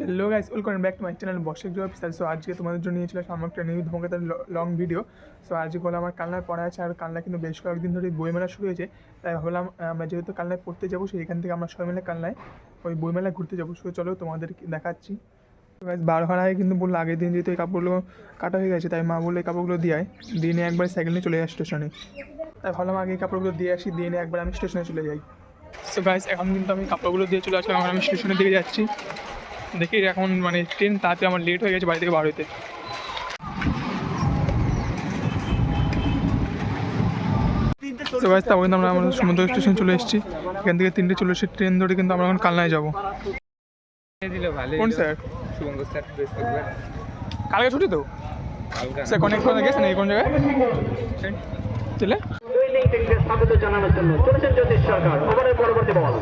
Hello guys welcome back to my channel বর্ষিক job officer so আজকে তোমাদের জন্য নিয়েছিল সামনে একটা নিউ ধমকাতার লং ভিডিও সো আজকে হলো আমার কালনার পড়া আছে আর কালনা কিন্তু বেশ কয়েকদিন ধরে বইমেলা শুরু হয়েছে। তাই ভাবলাম আমরা যেহেতু কালনায় পড়তে যাব সেইখান থেকে আমরা সবাই মিলে কালনায় ওই বইমেলায় ঘুরতে যাব। সো চলো তোমাদের দেখাচ্ছি। গাইস বার হওয়ার আগে কিন্তু বলল আগের দিন যেহেতু এই কাপড়গুলো কাটা হয়ে গেছে, তাই মা বলল এই কাপড়গুলো দিয়ে দিনে একবার সাইকেল নিয়ে চলে যায় স্টেশনে তাই ভাবলাম আগে এই কাপড়গুলো দিয়ে আসি, দিয়ে নিয়ে একবার আমি স্টেশনে চলে যাই। সো গাইস এখন কিন্তু আমি কাপড়গুলো দিয়ে চলে আসলাম, এখন আমি স্টেশনের দিকে যাচ্ছি। দেখি এখন মানে ট্রেন তাতে আমার লেট হয়ে গেছে বাড়ি থেকে বার হইতে। তো কিন্তু আমরা আমাদের সমুদ্র স্টেশন চলে এসেছি। এখান থেকে তিনটে চলে এসেছি ট্রেন ধরে কিন্তু আমরা এখন কালনায় যাব। কোন স্যার কালকে ছুটি তো? কালকে। স্যার কনেক্ট করে গেছেন? এই কোন জায়গায়? চলে। স্বাগত জানানোর জন্য চলেছেন জ্যোতিষ সরকার। পরবর্তী বল।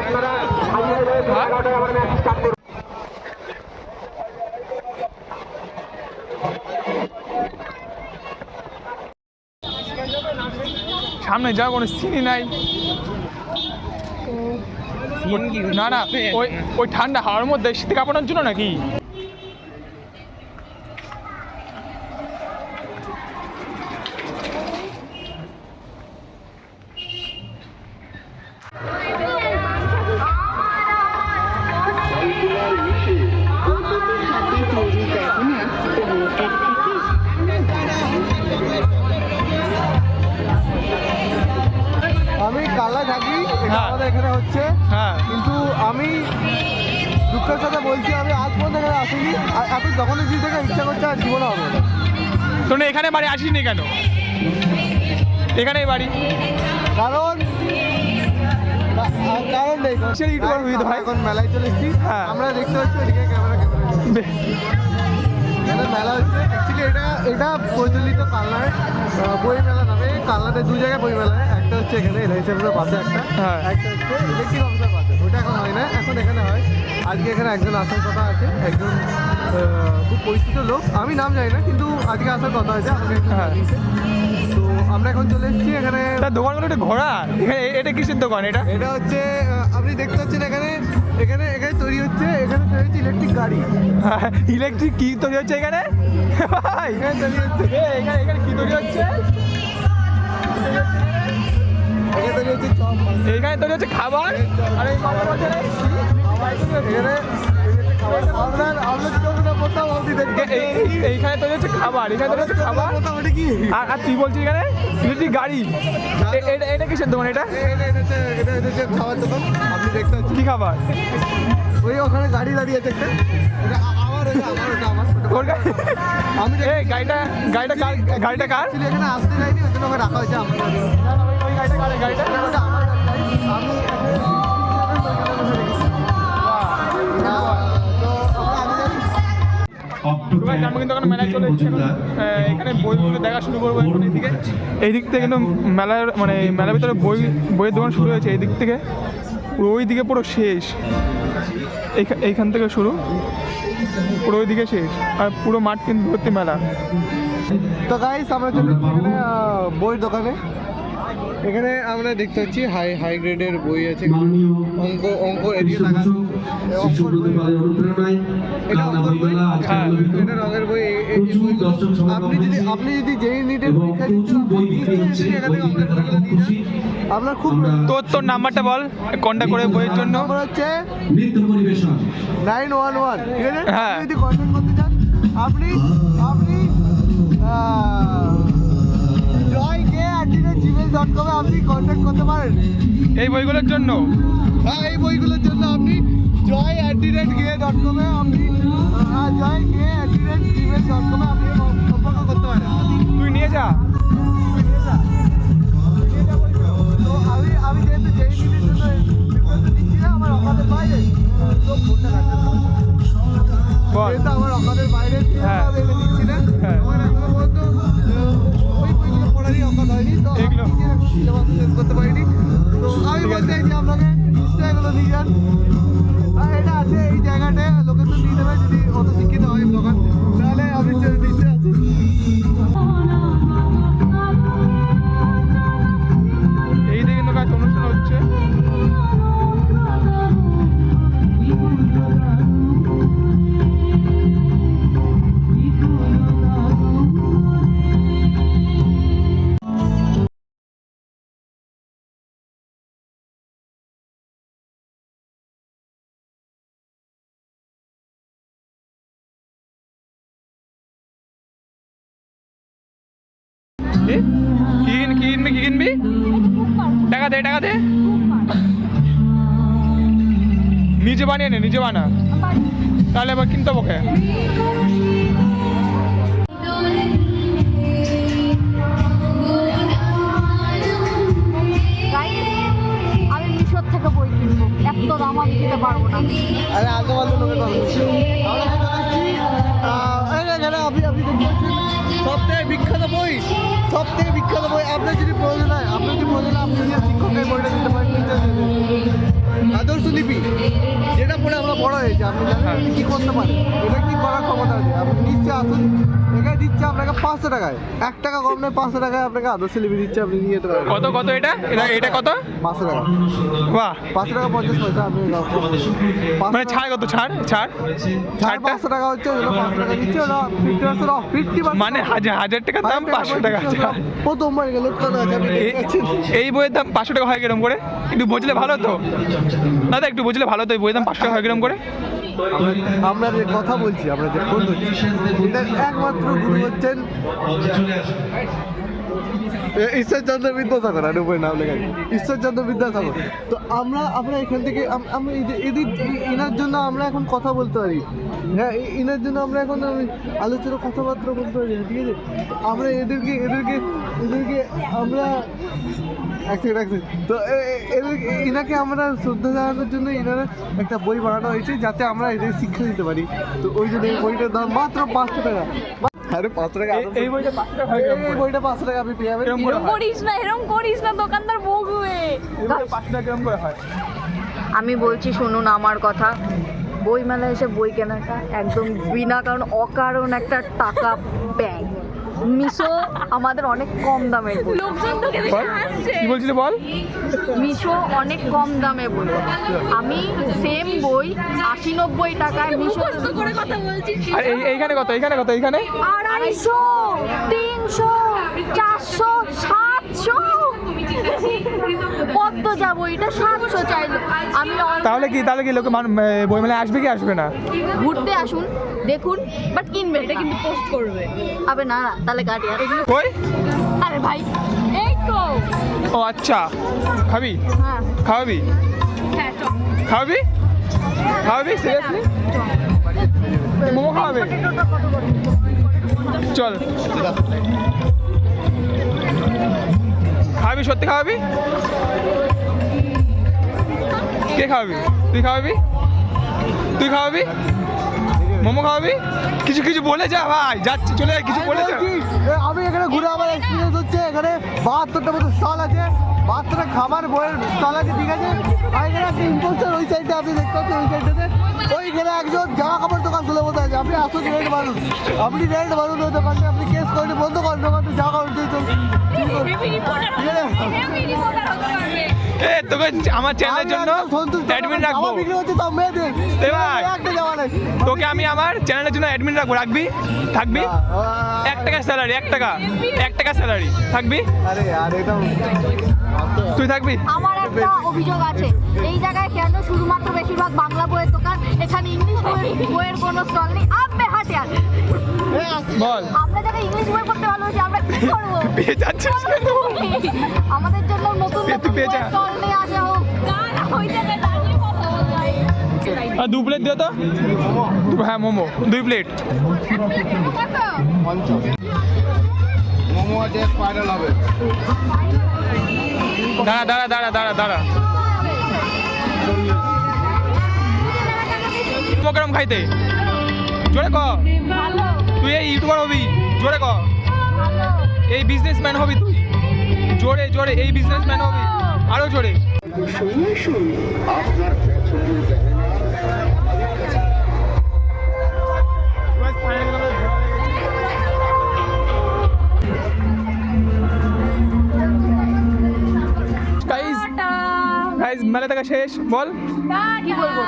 আপনারা হাজির হয়ে এগারোটায় আমার ম্যাচ স্টার্ট করুন সামনে যা কোনো সিনই নাই। না না ওই ওই ঠান্ডা হাওয়ার মধ্যে শীতে কাপড়ের জন্য নাকি? এখানে হচ্ছে। হ্যাঁ। কিন্তু আমি দুঃখের সাথে বলছি আমি আজ পর্যন্ত এখানে আসিনি। আর এত যখনই দিন থেকে ইচ্ছা করছে আর জীবনে হবে না। তোমরা এখানে বাড়ি আসিনি কেন? এখানেই বাড়ি। কারণ কারণ নেই। ইউটিউবার ভাই? এখন মেলায় চলে এসেছি। হ্যাঁ। আমরা দেখতে পাচ্ছি ক্যামেরা ক্যামেরা এটা মেলা হচ্ছে। অ্যাকচুয়ালি এটা এটা প্রচলিত কালনায় বই মেলা নামে। কালনাতে দু জায়গায় বই মেলা একটা হচ্ছে এখানে পাশে একটা হ্যাঁ। একটা হচ্ছে ইলেকট্রিক অফিসের পাশে। ওটা এখন হয় না এখন এখানে হয়। আজকে এখানে একজন আসার কথা আছে একজন খুব পরিচিত লোক। আমি নাম জানি না কিন্তু আজকে আসার কথা একজন হ্যাঁ। তো আমরা এখন চলে এসেছি এখানে তার দোকানগুলো একটু এখানে এ- এটা কিসের দোকান এটা? এটা হচ্ছে আপনি দেখতে পাচ্ছেন এখানে এখানে এখানে তৈরি হচ্ছে এখানে তৈরি হচ্ছে ইলেকট্রিক গাড়ি। ইলেকট্রিক কি তৈরি হচ্ছে এখানে? এখানে তৈরি হচ্ছে এখানে এখানে কি তৈরি হচ্ছে? এখানে তৈরি হচ্ছে হচ্ছে খাবার? আর এই মামা বাজারে এখানে আপনার এইখানে তৈরি হচ্ছে খাবার এখানে তৈরি হচ্ছে খাবার। আর আর তুই বলছিস এখানে? ইলেকট্রিক গাড়ি? এটা এটা কিসের দোকান এটা? খাবার দোকান আপনি দেখতে কি খাবার? ওই ওখানে গাড়ি দাঁড়িয়ে আছে আমি গাড়িটা গাড়িটা কার গাড়িটা কার? এখানে আসতে যাইনি ওই জন্য রাখা হয়েছে আমার। গাড়িটা আমি কিন্তু এখন মেলায় চলে এসেছি। এখানে বইগুলো দেখা শুরু করব এখন এইদিকে এই দিক থেকে কিন্তু মেলার মানে মেলার ভিতরে বই বইয়ের দোকান শুরু হয়েছে এই দিক থেকে। পুরো ওই দিকে পুরো শেষ। এইখা- এইখান থেকে শুরু। পুরো ওই দিকে শেষ। আর পুরো মাঠ কিন্তু ভর্তি মেলা। তো গাইস আমরা চলে বইয়ের দোকানে। এখানে আমরা দেখতে পাচ্ছি হাই হাই গ্রেডের বই আছে। অঙ্ক অঙ্ক এদিকে লাগানো এটা হ্যাঁ। এটা রঙের বই আপনি যদি আপনি যদি যেই নিটের আপনার খুব তোর তোর নাম্বারটা বল কোনটা করে বইয়ের জন্য? হচ্ছে নৃত্য পরিবেশন। নাইন ওয়ান ওয়ান ঠিক আছে? হ্যাঁ। যদি কন্ট্যাক্ট করতে চান আপনি আপনি কমে আপনি কন্ট্যাক্ট করতে পারেন। এই বইগুলোর জন্য? হ্যাঁ এই বইগুলোর জন্য আপনি জয় অ্যাট দি রেট গে ডট কমে আপনি আহ, জয় গে at the rate Gmail dot কমে আপনি সম্পর্ক করতে পারেন। তুই নিয়ে যা। আমি আমি যেহেতু যেই নিটের জন্য প্রিপারেশন না আমার অকাদের বাইরে তো ফোনটা কাটতে যেহেতু আমার অকাদের বাইরে হ্যাঁ। শিক্ষিত হয় দোকান তাহলে আমি কি? কি কিন- কি কিনবি কি কিনবি? টাকা দে টাকা দে। নিজে বানিয়ে নে নিজে বানা। তাহলে আবার কিনতে বকে Guys, আমি মিশোর থেকে বই কিনবো। এত দাম আমি দিতে পারব না। আরে আগে বলতে লোকে আমরা এখন এখানে আপনি আপনি দেখতে পাচ্ছেন সব থেকে বিখ্যাত বই সবথেকে বিখ্যাত বই আপনার যদি প্রয়োজন হয় আপনি যদি প্রয়োজন হয় আপনি নিজের শিক্ষকের বইটা দিতে পারেন আদর্শ লিপি যেটা পড়ে আমরা বড় হয়েছি আপনি জানেন আপনি কি করতে পারেন? এটা কি করার ক্ষমতা আছে? আপনি নিশ্চয়ই আসুন এখানে দিচ্ছে আপনাকে পাঁচশো টাকায়। এক টাকা কম নেই পাঁচশো টাকায় আপনাকে আদর্শ লিপি দিচ্ছে আপনি নিয়ে যেতে পারেন। কত কত এটা? এটা এটা কত? পাঁচশো টাকা। বাহ। পাঁচশো টাকা পঞ্চাশ পয়সা আপনি মানে ছাড় কত ছাড় ছাড়? ছাড়টা? পাঁচশো টাকা হচ্ছে ওগুলো পাঁচশো টাকা দিচ্ছে ওরা ফিফটি পার্সেন্ট অফ ফিফটি মানে হাজার হাজার টাকার দাম পাঁচশো টাকা ছাড়। প্রথমবার গেল এই বইয়ের দাম পাঁচশো টাকা হয় কিরম করে? একটু বুঝলে ভালো তো? দাদা একটু বুঝলে ভালো তো এই বইয়ের দাম পাঁচশো টাকা হয় কিরম করে? আমরা যে কথা বলছি, আমরা যে ধরছি একমাত্র গুরু হচ্ছেন ঈশ্বরচন্দ্র বিদ্যাসাগর, আর উপরে নাম লেখা। ঈশ্বরচন্দ্র বিদ্যাসাগর। তো আমরা আমরা এখান থেকে, আম- এদের- এনার জন্য আমরা এখন কথা বলতে পারি। হ্যাঁ এনার জন্য আমরা এখন আলোচনা, কথাবার্তা বলতে পারি ঠিক আছে? আমরা এদেরকে এদেরকে এদেরকে আমরা তো এনাকে আমরা শ্রদ্ধা জানানোর জন্য এনারা একটা বই বানানো হয়েছে যাতে আমরা এদের শিক্ষা দিতে পারি। তো ওই জন্য এই বইটার দাম মাত্র পাঁচশো টাকা। আরে পাঁচশো টাকা এই- বইটা পাঁচশো টাকা এই বইটা পাঁচশো টাকা আপনি পেয়ে যাবেন। কিরম করে করিস না এরম করিস না দোকানদার বকবে। পাঁচশো টাকা কিরম করে হয়। আমি বলছি শুনুন আমার কথা। বই মেলায় এসে বই কেনাটা একদম বিনা কারণ অকারণ একটা টাকা ব্যাগ মিশো আমাদের অনেক কম দামের বই বল। কি বলছিলি বল? মিশো অনেক কম দামে বই আমি সেম বই আশি নব্বই টাকায় মিশো করে কথা বলছি আর এই এইখানে কত? এইখানে কত? এইখানে? আড়াইশো তিনশো চারশো সাতশো। কত যাব? এটা সাতশো চাইলো। আমি তাহলে কি তাহলে কি লোকে মান- বইমেলায় আসবে কি আসবে না? ঘুরতে আসুন দেখুন বাট কিনবে এটা কিন্তু পোস্ট করবে। আবে না না তাহলে গাড়ি আর কই? আরে ভাই এই তো। ও আচ্ছা। খাবি? হ্যাঁ। হ্যাঁ চল। খাওয়াবি? খাওয়াবি? সিরিয়াসলি মোমো খাওয়াবে? চল। খাওয়াবি সত্যি খাওয়াবি? কে খাওয়াবি? তুই খাওয়াবি? তুই খাওয়াবি? মোমো খাওয়াবি? কিছু কিছু বলে যা ভাই যাচ্ছি চলে যা কিছু বলে যা। আমি এখানে ঘুরে আমার এক্সপিরিয়েন্স হচ্ছে এখানে বাহাত্তরটা মতো স্টল আছে বাহাত্তরটা খাবার বইয়ের স্টল আছে ঠিক আছে? আর এখানে একটা ইম্পোস্টার ওই সাইডে আপনি দেখতে পাচ্ছেন ওই সাইডটাতে ওইখানে একজন জামা কাপড় দোকান খুলে বসে আছে আপনি আসুন রেট বাড়ুন আপনি রেট বাড়ুন ওই দোকানটা আপনি কেস করে বন্ধ করেন দোকানটা জামা কাপড় দিয়ে? এ তোকে আমার চ্যানেলের জন্য অ্যাডমিন রাখব। তোকে আমি আমার চ্যানেলের জন্য অ্যাডমিন রাখব রাখবি? থাকবি? এক টাকা স্যালারি এক টাকা। এক টাকা স্যালারি থাকবি? আরে আর এটা তুই থাকবি? আমার একটা অভিযোগ আছে। এই জায়গায় কেন শুধুমাত্র বেশিরভাগ বাংলা বইয়ের দোকান? এখানে ইংলিশ বইয়ের বইয়ের কোনো স্টল নেই। আপনি হাটে আর বল। আমরা যারা ইংলিশ বই পড়তে ভালোবাসি আমরা কি করব? পেয়ে যাচ্ছিস কেন? আমাদের জন্য নতুন নতুন স্টল নিয়ে আসা হোক। ওই জায়গায় দাঁড়িয়ে কথা বলতে আর দু প্লেট দিও তো। হ্যাঁ মোমো। দুই প্লেট মোমো আছে স্পাইরাল হবে। দাঁড়া দাঁড়া দাঁড়া দাঁড়া দাঁড়া। কেরম খাইতে? জোরে ক। তুই এই ইউটিউবার হবি জোরে ক। এই বিজনেসম্যান হবি তুই। জোরে জোরে এই বিজনেসম্যান হবে। আরও জোরে। গাইজ মেলা দেখা শেষ বল। কি বলব?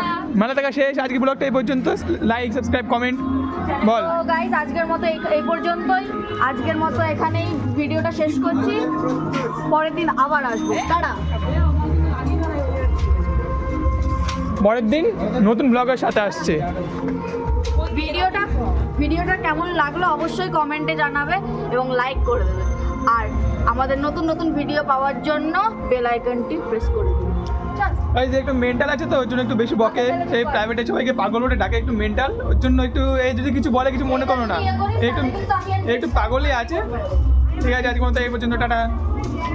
মেলা দেখা শেষ আজকে ব্লগটা এই পর্যন্ত। লাইক সাবস্ক্রাইব কমেন্ট বল। তো গাইজ আজকের মতো এই পর্যন্তই। আজকের মতো এখানেই ভিডিওটা শেষ করছি। পরের দিন আবার আসব। টাটা। পরের দিন নতুন ব্লগের সাথে আসছে। ভিডিওটা ভিডিওটা কেমন লাগল অবশ্যই কমেন্টে জানাবে এবং লাইক করে দেবে। আর আমাদের নতুন নতুন ভিডিও পাওয়ার জন্য বেল আইকনটি প্রেস করে দিন। এই যে একটু মেন্টাল আছে তো ওর জন্য একটু বেশি বকে। সেই প্রাইভেটে সবাইকে পাগল বলে ডাকে একটু মেন্টাল ওর জন্য একটু এই যদি কিছু বলে কিছু মনে করো না। একটু একটু পাগলই আছে। ঠিক আছে আজকে মতো এই পর্যন্ত টাটা।